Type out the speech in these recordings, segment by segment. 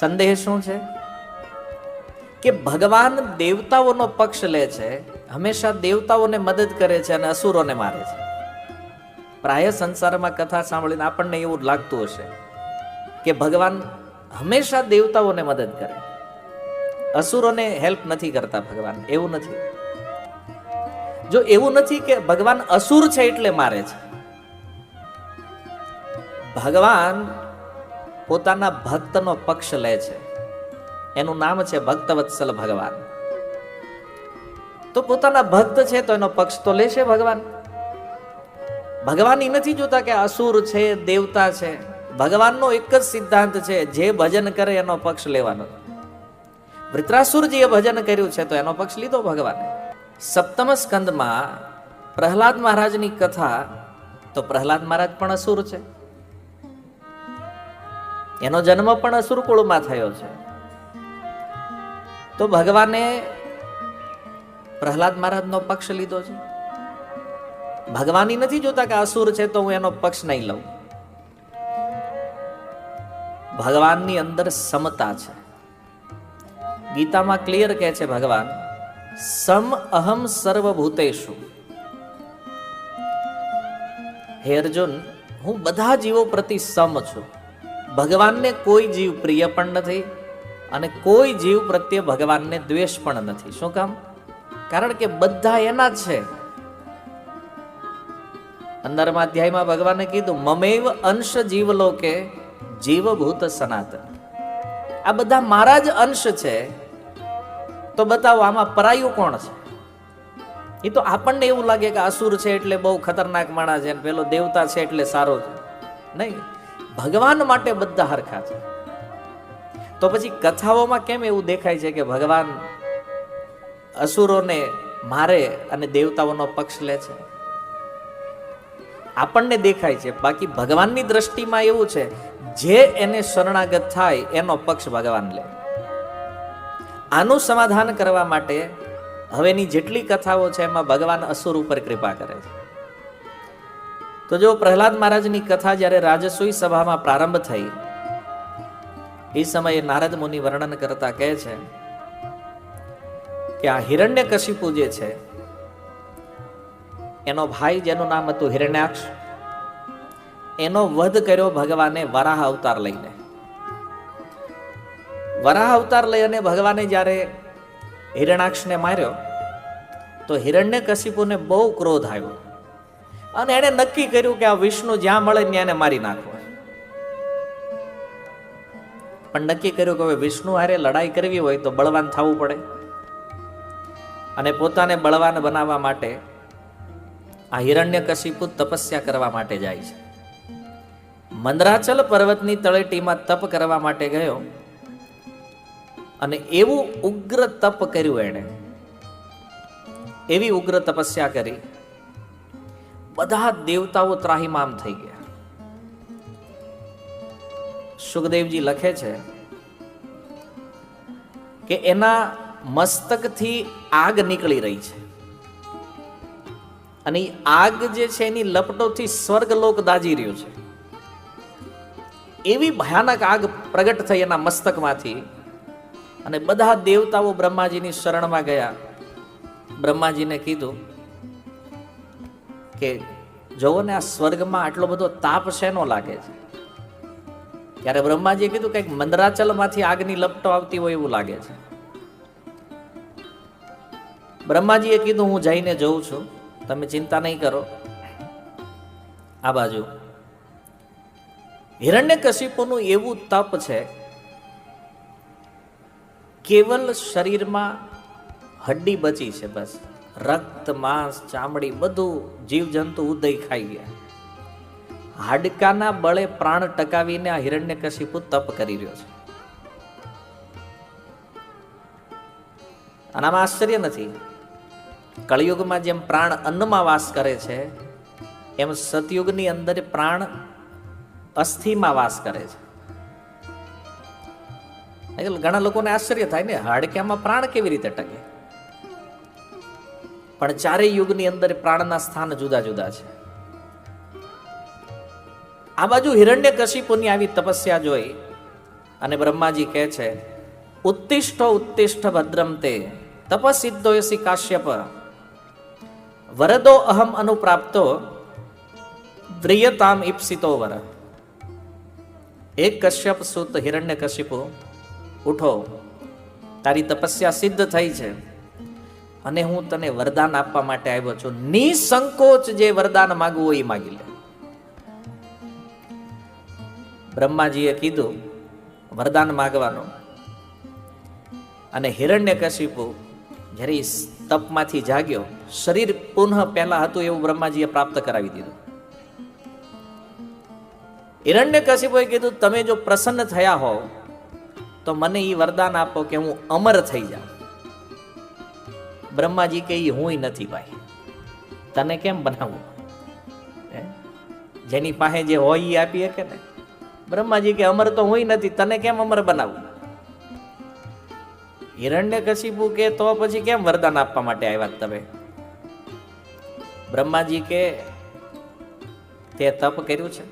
સંદેહ શું છે? કે ભગવાન દેવતાઓનો પક્ષ લે છે, હંમેશા દેવતાઓને મદદ કરે છે અને અસુરોને મારે છે. પ્રાય સંસારમાં કથા સાંભળીને આપણને એવું લાગતું હશે કે ભગવાન હંમેશા દેવતાઓને મદદ કરે. અસુરોને હેલ્પ નથી કરતા ભગવાન, એવું નથી. જો એવું નથી કે ભગવાન અસુર છે એટલે મારે છે. ભગવાન પોતાના ભક્તનો પક્ષ લે છે. એનું નામ છે ભક્તવત્સલ ભગવાન. તો પોતાના ભક્ત છે તો એનો પક્ષ તો લેશે ભગવાન ભગવાન. એ નથી જોતા કે અસુર છે, દેવતા છે. ભગવાનનો એક જ સિદ્ધાંત છે, જે ભજન કરે એનો પક્ષ લેવાનો. વૃત્રાસુરજીએ ભજન કર્યું છે તો એનો પક્ષ લીધો ભગવાને. સપ્તમ સ્કંદમાં પ્રહલાદ મહારાજની કથા, તો પ્રહલાદ મહારાજ પણ અસુર છે. એનો જન્મ પણ અસુર કુળમાં થયો છે. તો ભગવાને પ્રહલાદ મહારાજનો પક્ષ લીધો છે. ભગવાન નથી જોતા કે અસુર છે તો હું એનો પક્ષ નહીં લઉં. ભગવાનની અંદર સમતા છે. ગીતામાં ક્લિયર કહે છે ભગવાન, સમ અહમ સર્વભૂતેશુ હે અર્જુન, હું બધા જીવો પ્રતિ સમ છું. ભગવાનને કોઈ જીવ પ્રિય પણ નથી અને કોઈ જીવ પ્રત્યે ભગવાનને દ્વેષ પણ નથી. શું કામ? કારણ કે બધા એના છે. અંદરમાં અધ્યાયમાં ભગવાને કીધું, મમેવ અંશ જીવલોકે જીવભૂત સનાતન. આ બધા મારા જ અંશ છે. તો બતાવો, આમાં પરાયું કોણ છે? એ તો આપણને એવું લાગે કે અસુર છે એટલે બહુ ખતરનાક માણસ છે પેલો દેવતા છે એટલે સારો છે. નહીં. ભગવાન માટે બધા હરખા છે. તો પછી કથાઓમાં કેમ એવું દેખાય છે કે ભગવાન અસુરોને મારે અને દેવતાઓનો પક્ષ લે છે? આપણને દેખાય છે, બાકી ભગવાનની દ્રષ્ટિમાં એવું છે, જે એને શરણાગત થાય, એનો પક્ષ ભગવાન લે. આનું સમાધાન કરવા માટે હવેની જેટલી કથાઓ છે, એમાં ભગવાન અસુર ઉપર કૃપા કરે છે. તો જો પ્રહલાદ મહારાજની કથા જ્યારે રાજસોઈ સભામાં પ્રારંભ થઈ, એ સમયે નારદ મુનિ વર્ણન કરતા કહે છે કે આ હિરણ્ય કશિપુ જે છે, એનો ભાઈ જેનું નામ હતું હિરણ્યાક્ષ, એનો વધ કર્યો ભગવાને વરાહ અવતાર લઈને. વરાહ અવતાર લઈ અને ભગવાને જ્યારે હિરણાક્ષને માર્યો, તો હિરણ્ય કશિપુને બહુ ક્રોધ આવ્યો. અને એણે નક્કી કર્યું કે આ વિષ્ણુ જ્યાં મળે ત્યાં એને મારી નાખવો. પણ નક્કી કર્યું કે હવે વિષ્ણુ હારે લડાઈ કરવી હોય તો બળવાન થવું પડે. અને પોતાને બળવાન બનાવવા માટે આ હિરણ્ય કશિપુ તપસ્યા કરવા માટે જાય છે. મંદરાચલ પર્વતની તળેટીમાં તપ કરવા માટે ગયો. અને એવું ઉગ્ર તપ કર્યું એણે. એવી ઉગ્ર તપસ્યા કરી. બધા દેવતાઓ ત્રાહિમામ થઈ ગયા. સુખદેવજી લખે છે કે એના મસ્તકથી આગ નીકળી રહી છે. અને આગ જે છે એની લપટોથી સ્વર્ગલોક દાજી રહ્યું છે. એવી ભયાનક આગ પ્રગટ થઈ એના મસ્તકમાંથી અને બધા દેવતાઓ બ્રહ્માજીની શરણમાં ગયા. બ્રહ્માજીને કીધું કે જુઓ ને, આ સ્વર્ગમાં આટલો બધો તાપ શેનો લાગે છે? ત્યારે બ્રહ્માજીએ કીધું કંઈક મંદરાચલમાંથી આગની લપટો આવતી હોય એવું લાગે છે. બ્રહ્માજીએ કીધું, હું જઈને જોઉં છું. તમે ચિંતા નહીં કરો. આ બાજુ. હિરણ્ય કશિપોનું એવું તપ છે, કેવલ શરીરમાં હડ્ડી બચી છે બસ. રક્ત, માંસ, ચામડી બધું જીવજંતુ ઉદય ખાઈ ગયા હાડકાના બળે પ્રાણ ટકાવીને આ હિરણ્ય કશિપુ તપ કરી રહ્યો છે. આનામાં આશ્ચર્ય નથી. કળિયુગમાં જેમ પ્રાણ અન્નમાં વાસ કરે છે, એમ સતયુગની અંદર પ્રાણ અસ્થિમાં વાસ કરે છે. ઘણા લોકોને આશ્ચર્ય થાય ને, હાડકામાં પ્રાણ કેવી રીતે ટકે? પણ ચારેય યુગની અંદર પ્રાણના સ્થાન જુદા જુદા છે. આ બાજુ હિરણ્ય કશિપુની આવી તપસ્યા જોઈ અને બ્રહ્માજી કહે છે, ઉત્તિષ્ઠ ઉત્તિષ્ઠ ભદ્રમ તે, તપસિદ્ધો યસી કાશ્યપ. વરદો અહમ અનુપ્રાપ્તો, વ્રિયતામ ઈપ્સિતો વર. એક કશ્યપ સુત હિરણ્ય કશિપુ ઉઠો, તારી તપસ્યા સિદ્ધ થઈ છે. અને હું તને વરદાન આપવા માટે આવ્યો છું. નિસંકોચ જે વરદાન માગવું એ માગી લે. બ્રહ્માજીએ કીધું, વરદાન માગવાનું. અને હિરણ્ય કશિપુ જ્યારે તપમાંથી જાગ્યો, શરીર પુનઃ પહેલા હતું એવું બ્રહ્માજીએ પ્રાપ્ત કરાવી દીધું. હિરણ્ય કશિપુએ કીધું, તમે જો પ્રસન્ન થયા હો તો મને એ વરદાન આપો કે હું અમર થઈ જાઉં. બ્રહ્માજી કે એ હું નથી ભાઈ. તને કેમ બનાવવું? જેની પાસે જે હોય એ આપી શકે ને? બ્રહ્માજી કે અમર તો હું નથી, તને કેમ અમર બનાવવું હિરણ્ય કશિપુ કે તો પછી કેમ વરદાન આપવા માટે આવ્યા તમે? બ્રહ્માજી કે, તે તપ કર્યું છે.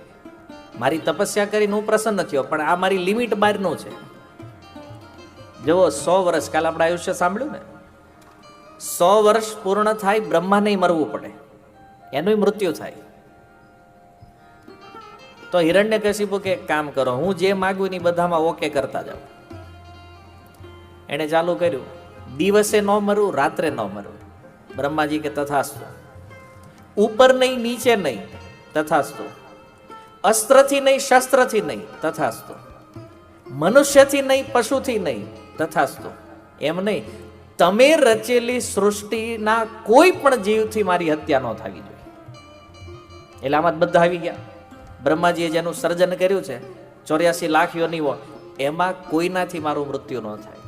મારી તપસ્યા કરીને હું પ્રસન્ન થયો, પણ આ મારી લિમિટ બહારનું છે. જુઓ, સો વર્ષ કાલ આપણે આયુષ્ય સાંભળ્યું ને? સો વર્ષ પૂર્ણ થાય બ્રહ્માને મરવું પડે. એનું મૃત્યુ થાય. તો હિરણ્ય કશિપુ કે, કામ કરો, હું જે માગું એ બધામાં ઓકે કરતા જાઉં. એણે ચાલુ કર્યું, દિવસે ન મરવું રાત્રે ન મરવું બ્રહ્માજી કે, તથાસ્તુ. ઉપર નહીં, નીચે નહીં, તથાસ્તુ. અસ્ત્રથી નહીં, શસ્ત્રથી નહીં, તથાસ્તુ. મનુષ્યથી નહીં, પશુથી નહીં, તથાસ્તુ. એમ નહીં તમે રચેલી સૃષ્ટિના કોઈ પણ જીવથી મારી હત્યા ન થવી જોઈએ. એટલે આમાં બધા આવી ગયા. બ્રહ્માજીએ જેનું સર્જન કર્યું છે, ચોર્યાસી લાખ યોનિઓ, એમાં કોઈનાથી મારું મૃત્યુ ન થાય.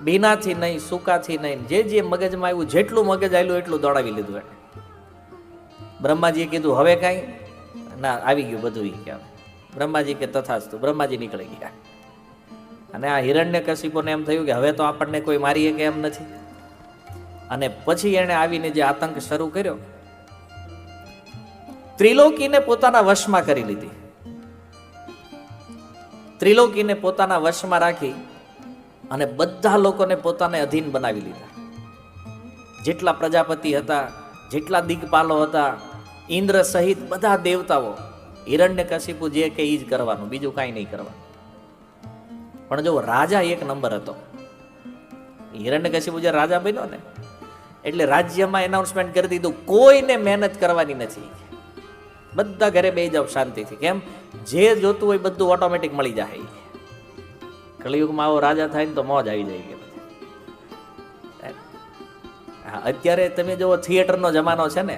બીનાથી નહીં, સૂકાથી નહીં, જે જે મગજમાં આવ્યું, જેટલું મગજ આવેલું એટલું દોડાવી લીધું એને બ્રહ્માજીએ કીધું, હવે કાંઈ? ના, આવી ગયું બધું ઈ કે બ્રહ્માજી કે તથાસ્તુ, બ્રહ્માજી નીકળી ગયા. અને આ હિરણ્ય કશિપોને એમ થયું કે હવે તો આપણને કોઈ મારીએ કે એમ નથી. અને પછી એણે આવીને જે આતંક શરૂ કર્યો, ત્રિલોકીને પોતાના વશમાં કરી લીધી. ત્રિલોકીને પોતાના વશમાં રાખી અને બધા લોકોને પોતાને અધીન બનાવી લીધા. જેટલા પ્રજાપતિ હતા, જેટલા દિગ્પાલો હતા, ઇન્દ્ર સહિત બધા દેવતાઓ હિરણ્ય કશિપુ જે કે એ જ કરવાનું, બીજું કાંઈ નહીં કરવાનું. પણ જો રાજા એક નંબર હતો. હિરણ્ય કશિપુ જે રાજા બન્યો ને, એટલે રાજ્યમાં એનાઉન્સમેન્ટ કરી દીધું, કોઈને મહેનત કરવાની નથી. બધા ઘરે બે જાવ શાંતિથી. કેમ? જે જોતું હોય બધું ઓટોમેટિક મળી જાય. કળિયુગમાં આવો રાજા થાય ને તો મોજ આવી જાય હા, અત્યારે તમે જો થિયેટરનો જમાનો છે ને,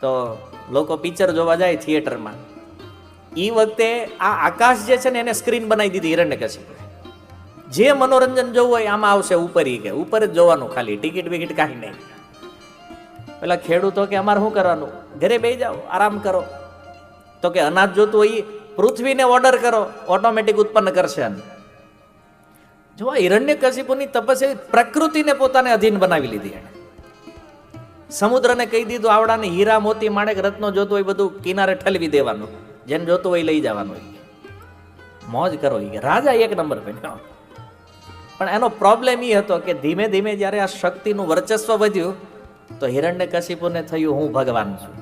તો લોકો પિક્ચર જોવા જાય થિયેટરમાં એ વખતે આ આકાશ જે છે ને એને સ્ક્રીન બનાવી દીધી હિરણ્યકશિપુએ જે મનોરંજન જોવું હોય આમાં આવશે ઉપર ઈ કે, ઉપર જ જોવાનું ખાલી, ટિકિટ વિકિટ કાંઈ નહીં. પેલા ખેડૂતો કે અમારે શું કરવાનું? ઘરે બે જાઓ, આરામ કરો. તો કે અનાજ જોતું હોય પૃથ્વીને ઓર્ડર કરો ઓટોમેટિક ઉત્પન્ન કરશે જો આ હિરણ્ય કશિપુની તપસ્યા પ્રકૃતિને પોતાને અધીન બનાવી લીધી એને. સમુદ્રને કહી દીધું, આવડાને હીરા મોતી માણેક રત્નો જોતું હોય બધું કિનારે ઠલવી દેવાનું. જેને જોતું હોય લઈ જવાનું હોય. મોજ કરો કે. રાજા એક નંબર બન્યો. પણ એનો પ્રોબ્લેમ એ હતો કે ધીમે ધીમે જ્યારે આ શક્તિનું વર્ચસ્વ વધ્યું, તો હિરણ્ય કશિપુને થયું હું ભગવાન છું.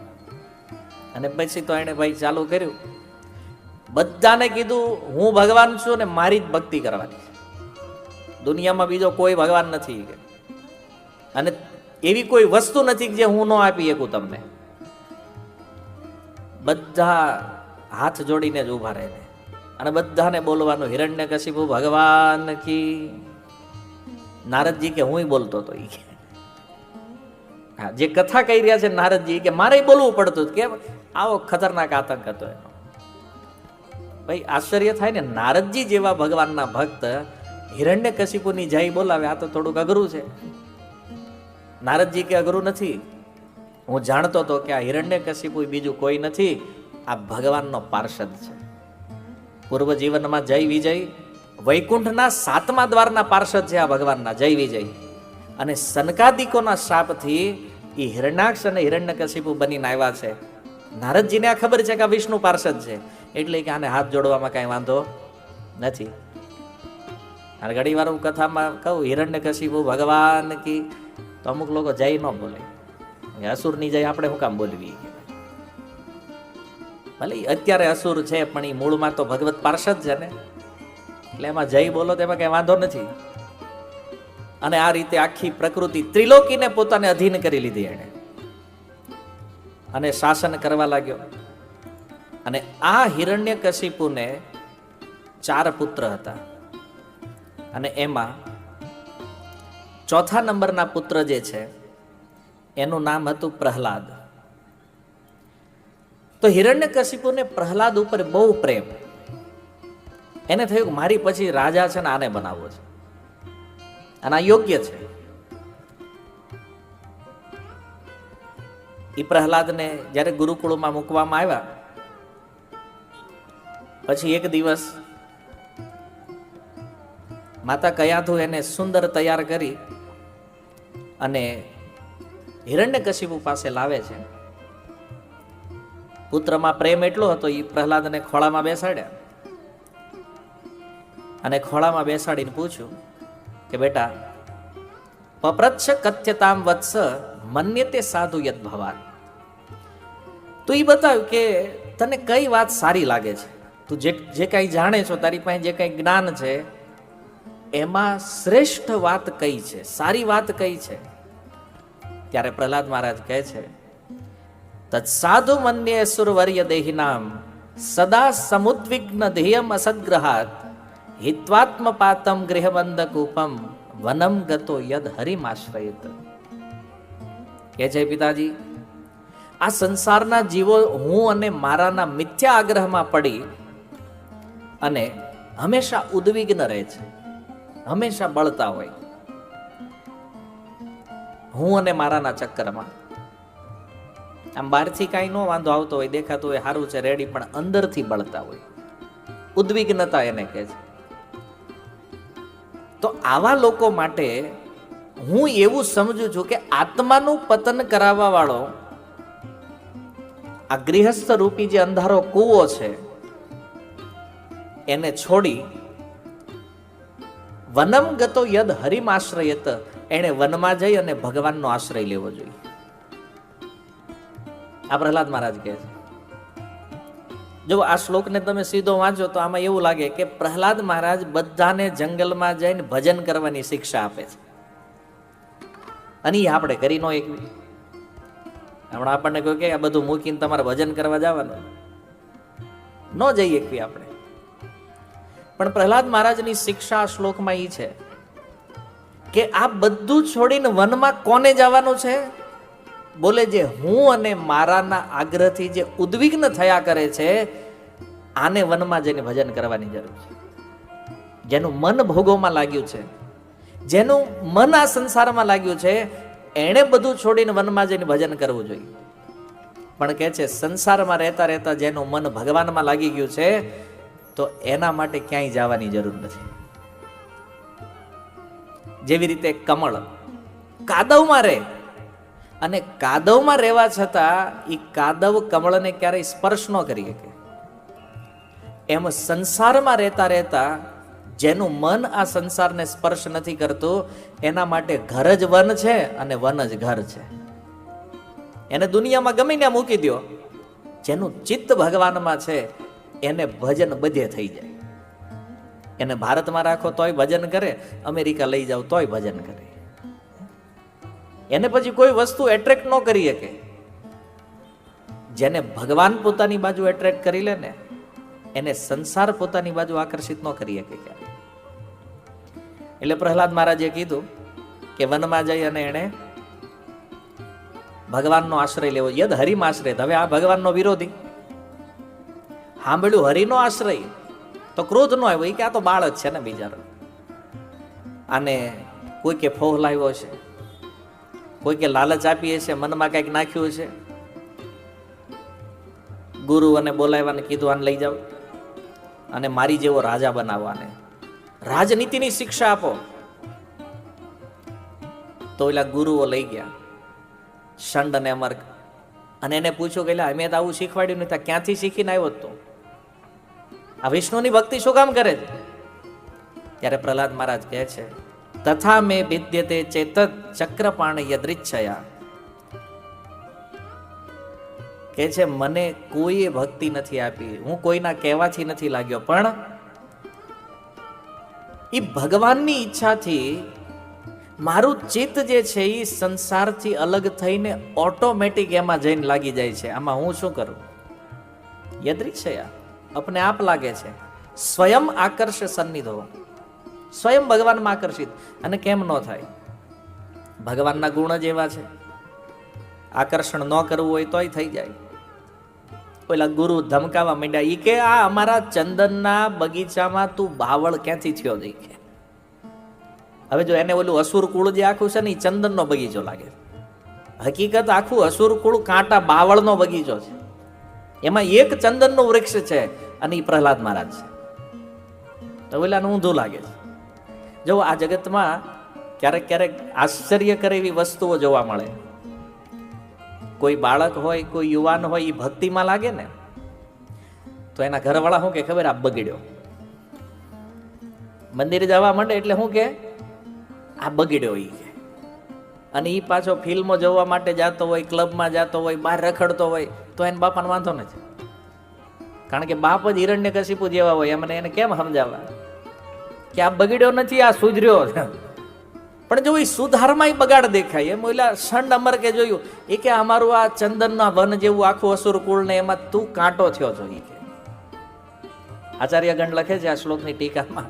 અને પછી તો એણે ભાઈ ચાલુ કર્યું. બધાને કીધું, હું ભગવાન છું ને મારી જ ભક્તિ કરવાની દુનિયામાં બીજો કોઈ ભગવાન નથી અને એવી કોઈ વસ્તુ નથી જે હું ન આપી શકું તમને. બધા હાથ જોડીને જ ઊભા રહે અને બધાને બોલવાનું હિરણ્ય કશીપુ ભગવાન કી. નારદજી કે હું બોલતો હતો એ હા, જે કથા કહી રહ્યા છે નારદજી કે મારે બોલવું પડતું કે આવો ખતરનાક આતંક હતો એનો. ભાઈ, આશ્ચર્ય થાય ને, નારદજી જેવા ભગવાનના ભક્ત હિરણ્ય કશીપુની જય બોલાવે, આ તો થોડુંક અઘરું છે. નારદજી કે અઘરું નથી. હું જાણતો હતો કે આ હિરણ્ય કશિપુ બીજું કોઈ નથી. આ ભગવાનનો પાર્ષદ છે. પૂર્વ જીવનમાં જય વિજય, વૈકુંઠના સાતમા દ્વારના પાર્ષદ છે આ ભગવાનના, જય વિજય. અને સનકાદિકોના શાપથી એ હિરણાક્ષ અને હિરણ્યકશિપુ બનીને આવ્યા છે. નારદજીને આ ખબર છે કે આ વિષ્ણુ પાર્ષદ છે. એટલે કે આને હાથ જોડવામાં કાંઈ વાંધો નથી. અને ઘણી વાર હું કથામાં કહું, હિરણ્યકશિપુ ભગવાન કી, તો અમુક લોકો જય ન બોલે. અસુરની જય આપણે શું કામ બોલવી? ભલે અત્યારે અસુર છે, પણ એ મૂળમાં તો ભગવત પાર્ષદ છે ને. એટલે એમાં જય બોલો તેમાં કઈ વાંધો નથી. અને આ રીતે આખી પ્રકૃતિ ત્રિલોકીને પોતાને અધીન કરી લીધી એણે. અને શાસન કરવા લાગ્યો. અને આ હિરણ્ય કશિપુને ચાર પુત્ર હતા. અને એમાં ચોથા નંબરના પુત્ર જે છે, એનું નામ હતું પ્રહલાદ. તો હિરણ્ય કશિપુને પ્રહલાદ ઉપર બહુ પ્રેમ. એને થયું કે મારી પછી રાજા છે ને આને બનાવવો છે. અને આ યોગ્ય છે. એ પ્રહલાદને જ્યારે ગુરુકુળમાં મૂકવામાં આવ્યા, પછી એક દિવસ માતા કયાધુ એને સુંદર તૈયાર કરી અને હિરણ્યકશિપુ પાસે લાવે છે. પુત્રમાં પ્રેમ એટલો હતો એ પ્રહલાદને ખોળામાં બેસાડ્યા. અને ખોળામાં બેસાડીને પૂછ્યું કે, બેટા, પપ્રચ્છ કથ્યતામ વત્સ મન્ય તે સાધુ યદ ભવાન. તું એ બતાવ્યું કે, તને કઈ વાત સારી લાગે છે? તું જે જે કાંઈ જાણે છો, તારી પાસે જે કાંઈ જ્ઞાન છે, એમાં શ્રેષ્ઠ વાત કઈ છે? સારી વાત કઈ છે? ત્યારે પ્રહલાદ મહારાજ કહે છે તત્સાધુ મન્ય સુરવર્ય દેહિનામ સદા સમુદ્વિગ્ન ધેયમ અસદગ્રહાત હિત્વાત્મ પાતમ ગૃહબંધકૂપમ વનમ ગતો યદ હરિમાશ્રયત કે છે પિતાજી આ સંસારના જીવો હું અને મારાના મિથ્યા આગ્રહમાં પડી અને હંમેશા ઉદ્વિગ્ન રહે છે હંમેશા બળતા હોય હું અને મારાના ચક્કરમાં આમ બહારથી કાંઈ ન વાંધો આવતો હોય, દેખાતું હોય સારું છે રેડી પણ અંદરથી બળતા હોય. ઉદ્વિગ્નતા એને કહે છે. તો આવા લોકો માટે હું એવું સમજુ છું કે આત્માનું પતન કરાવવા વાળો આ ગૃહસ્થ રૂપી જે અંધારો કૂવો છે, એને છોડી વનમ ગતો યદ હરિમ આશ્રયત એણે વનમાં જઈ અને ભગવાનનો આશ્રય લેવો જોઈએ. આ પ્રહલાદ મહારાજ કહે છે. જો આ શ્લોકને તમે સીધો વાંચો તો આમાં એવું લાગે કે પ્રહલાદ મહારાજ બધાને જંગલમાં જઈને ભજન કરવાની શિક્ષા આપે છે. અને એ આપણે કરી નો એક હમણાં આપણને કહ્યું કે આ બધું મૂકીને તમારે ભજન કરવા જવાનું. ન જઈ એકવી આપણે. પણ પ્રહલાદ મહારાજની શિક્ષા શ્લોકમાં એ છે કે આ બધું છોડીને વનમાં કોને જવાનું છે? બોલે જે હું અને મારાના આગ્રહથી જે ઉદ્વિગ્ન થયા કરે છે, આને વનમાં જઈને ભજન કરવાની જરૂર છે. જેનું મન ભોગોમાં લાગ્યું છે, જેનું મન આ સંસારમાં લાગ્યું છે, એણે બધું છોડીને વનમાં જઈને ભજન કરવું જોઈએ. પણ કે છે, સંસારમાં રહેતા રહેતા જેનું મન ભગવાનમાં લાગી ગયું છે, તો એના માટે ક્યાંય જવાની જરૂર નથી. જેવી રીતે કમળ કાદવમાં રહે અને કાદવમાં રહેવા છતાં એ કાદવ કમળને ક્યારેય સ્પર્શ ન કરી શકે. એમ સંસારમાં રહેતા રહેતા જેનું મન આ સંસારને સ્પર્શ નથી કરતું, એના માટે ઘર જ વન છે અને વન જ ઘર છે. એને દુનિયામાં ગમે ત્યાં મૂકી દો જેનું ચિત્ત ભગવાનમાં છે, એને ભજન બધે થઈ જાય. એને ભારતમાં રાખો તોય ભજન કરે, અમેરિકા લઈ જાઓ તોય ભજન કરે. એને પછી કોઈ વસ્તુ એટ્રેક્ટ ન કરી શકે. જેને ભગવાન પોતાની બાજુ એટ્રેક્ટ કરી લે ને, એને સંસાર પોતાની બાજુ આકર્ષિત ન કરી શકે ક્યારે એટલે પ્રહલાદ મહારાજે કીધું કે વનમાં જઈ અને એને ભગવાનનો આશ્રય લેવો. યદ હરિમ આશ્રય. હવે આ ભગવાનનો વિરોધી. સાંભળ્યું હરિનો આશ્રય, તો ક્રોધ નો આવ્યો. એ કે આ તો બાળ જ છે ને બિચારો. અને કોઈ કે ફોહ લાવ્યો છે કોઈ કે લાલચ આપીએ હશે મનમાં કંઈક નાખ્યું છે? ગુરુ અને બોલાવવાને કીધું, આને લઈ જાઓ. અને મારી જેવો રાજા બનાવવાને. રાજનીતિની શિક્ષા આપો. તો એલા ગુરુઓ લઈ ગયા. શંડ અને અમર્ક અને એને પૂછ્યું કે અમે તો આવું શીખવાડ્યું નહીં ક્યાંથી શીખીને આવ્યો તો? આ વિષ્ણુની ભક્તિ શું કામ કરે છે? ત્યારે પ્રહલાદ મહારાજ કહે છે તથા મે વિદ્યતે ચેતત ચક્રપાણ યદૃચ્છયા કે છે મને કોઈએ ભક્તિ નથી આપી, હું કોઈના કહેવાથી નથી લાગ્યો, પણ એ ભગવાનની ઈચ્છાથી મારું ચિત્ત જે છે એ સંસારથી અલગ થઈને ઓટોમેટિક એમાં જઈને લાગી જાય છે. આમાં હું શું કરું? યદૃચ્છયા, અપને આપ લાગે છે. સ્વયં આકર્ષ સન્નિધો. સ્વયં ભગવાનમાં આકર્ષિત અને કેમ ન થાય? ભગવાનના ગુણ જ એવા છે. આકર્ષણ ન કરવું હોય તોય થઈ જાય. પેલા ગુરુ ધમકાવા માંડ્યા, ઈ કે આ અમારા ચંદનના બગીચામાં તું બાવળ ક્યાંથી થયો જઈ કે હવે જો એને ઓલું અસુર કુળ જે આખું છે ને એ ચંદનનો બગીચો લાગે. હકીકત આખું અસુર કુળ કાંટા બાવળનો બગીચો છે. એમાં એક ચંદનનું વૃક્ષ છે અને એ પ્રહલાદ મહારાજ છે. તો પેલાને ઊંધું લાગે છે. જો આ જગતમાં ક્યારેક ક્યારેક આશ્ચર્ય કરે એવી વસ્તુઓ જોવા મળે. કોઈ બાળક હોય, કોઈ યુવાન હોય એ ભક્તિમાં લાગે ને, તો એના ઘરવાળા શું કે, ખબર આ બગડ્યો. મંદિરે જવા માંડે એટલે શું કે આ બગડ્યો એ કે. અને એ પાછો ફિલ્મો જોવા માટે જાતો હોય, ક્લબમાં જાતો હોય, બહાર રખડતો હોય, તો એને બાપાને વાંધો નથી. કારણ કે બાપ જ હિરણ્ય કશીપુ જેવા હોય, એમને એને કેમ સમજાવવા? કે આ બગડ્યો નથી, આ સુધર્યો છે. પણ જો એ સુધારમાં બગાડ દેખાય, એમ એટલે ષંડ અમર કે જોયું, એ કે અમારું આ ચંદનના વન જેવું આખું અસુર કુળ ને એમાં તું કાંટો થયો છો એ કે. આચાર્ય ગણ લખે છે આ શ્લોકની ટીકામાં.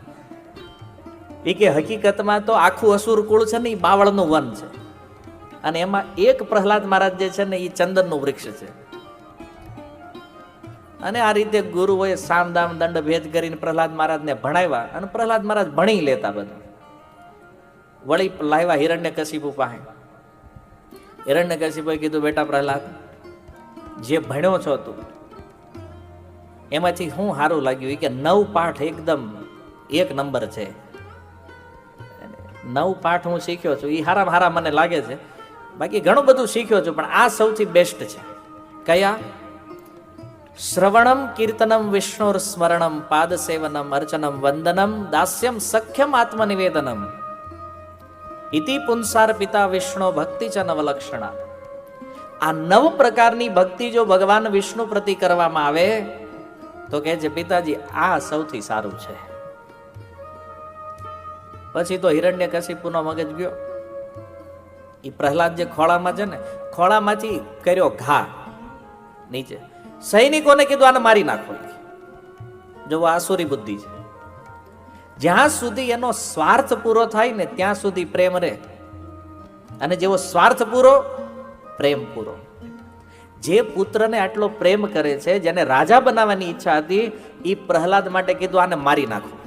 એ કે હકીકતમાં તો આખું અસુર કુળ છે ને એ બાવળનું વન છે. અને એમાં એક પ્રહલાદ મહારાજ જે છે ને એ ચંદનનું વૃક્ષ છે. અને આ રીતે ગુરુઓએ સામદામ દંડ, ભેદ કરીને પ્રહલાદ મહારાજને ભણાવ્યા અને પ્રહલાદ મહારાજ ભણી લેતા બધું. વળી લાવ્યા હિરણ્ય કશિપુ પાસે હિરણ્ય કશિપુએ કીધું, બેટા પ્રહલાદ, જે ભણ્યો છો તું, એમાંથી હું સારું લાગ્યું કે નવ પાઠ એકદમ એક નંબર છે. નવ પાઠ હું શીખ્યો છું એ હારા હારા મને લાગે છે. બાકી ઘણું બધું શીખ્યો છું, પણ આ સૌથી બેસ્ટ છે. કયા? શ્રવણમ કીર્તનમ વિષ્ણુર સ્મરણમ પાદ સેવનમ અર્ચનમ વંદનમ દાસ્યમ સખ્યમ આત્મનિવેદનમ ઇતિ પુંસાર પિતા વિષ્ણુ ભક્તિ ચ નવલક્ષણા આ નવ પ્રકારની ભક્તિ જો ભગવાન વિષ્ણુ પ્રતિ કરવામાં આવે તો કહે છે પિતાજી આ સૌથી સારું છે પછી તો હિરણ્ય કશિપુનો મગજ ગયો। એ પ્રહલાદ જે ખોળામાં છે ને, ખોળામાંથી કર્યો ઘા નીચે। સૈનિકોને કીધું, આને મારી નાખો. જો આસુરી બુદ્ધિ છે. જ્યાં સુધી એનો સ્વાર્થ પૂરો થાય ને ત્યાં સુધી પ્રેમ રહે. અને જેવો સ્વાર્થ પૂરો, પ્રેમ પૂરો. જે પુત્રને આટલો પ્રેમ કરે છે, જેને રાજા બનાવવાની ઈચ્છા હતી એ પ્રહલાદ માટે કીધું, આને મારી નાખો.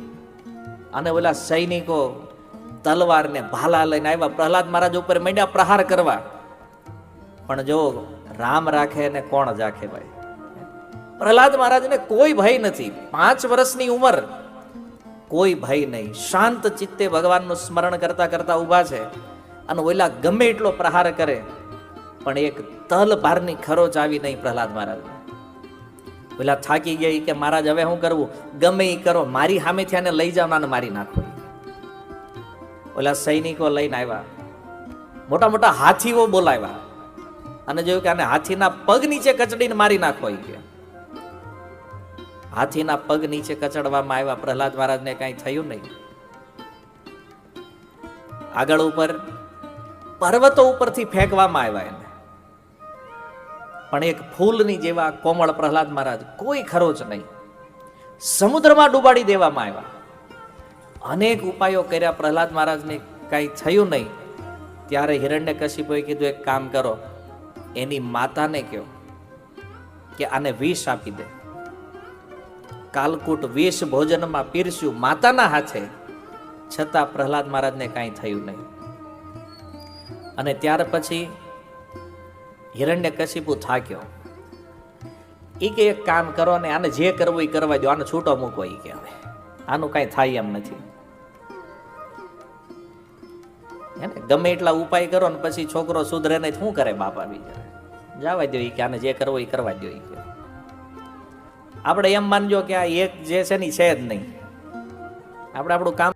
અને ઓલા સૈનિકો તલવાર ને ભાલા લઈને આવ્યા. પ્રહલાદ મહારાજ ઉપર માંડ્યા પ્રહાર કરવા. પણ જો રામ રાખે ને કોણ રાખે ભાઈ? પ્રહલાદ મહારાજને કોઈ ભય નથી. પાંચ વર્ષની ઉંમર. કોઈ ભય નહીં. શાંત ચિત્તે ભગવાનનું સ્મરણ કરતા કરતા ઊભા છે. અને ઓલા ગમે એટલો પ્રહાર કરે, પણ એક તલ ભારની ખરોચ આવી નહીં પ્રહલાદ મહારાજ ઓલા થાકી ગઈ કે, મહારાજ, હવે શું કરવું? ગમે એ કરો. મારી સામેથી આને લઈ જાવ અને મારી નાખો. ઓલા સૈનિકો લઈને આવ્યા. મોટા મોટા હાથીઓ બોલાવ્યા. અને જોયું કે આને હાથીના પગ નીચે કચડીને મારી નાખો કે. હાથીના પગ નીચે કચડવામાં આવ્યા. પ્રહલાદ મહારાજને કાંઈ થયું નહીં. આગળ ઉપર પર્વતો ઉપરથી ફેંકવામાં આવ્યા એને. પણ એક ફૂલની જેવા કોમળ પ્રહલાદ મહારાજ કોઈ ખરોચ નહીં. સમુદ્રમાં ડૂબાડી દેવામાં આવ્યા. અનેક ઉપાયો કર્યા. પ્રહલાદ મહારાજને કાંઈ થયું નહીં. ત્યારે હિરણ્ય કશિપુએ કીધું, એક કામ કરો. એની માતાને કહો કે આને વિષ આપી દે. કાલકૂટ વેશ ભોજનમાં પીરસ્યું, માતાના હાથે. છતાં પ્રહલાદ મહારાજને કાંઈ થયું નહીં. અને ત્યાર પછી હિરણ્ય કશિપુ થાક્યો. એ કે એક કામ કરો ને આને જે કરવું એ કરવા દો આને છૂટો મૂકો એ કે હવે. આનું કાંઈ થાય એમ નથી. એને ગમે એટલા ઉપાય કરો ને પછી છોકરો સુધરે નહીં શું કરે બાપા બીજા જવા દો કે આને જે કરવો એ કરવા દો આપણે એમ માનજો કે આ એક જે છે ને છે જ નહીં. આપણે આપણું કામ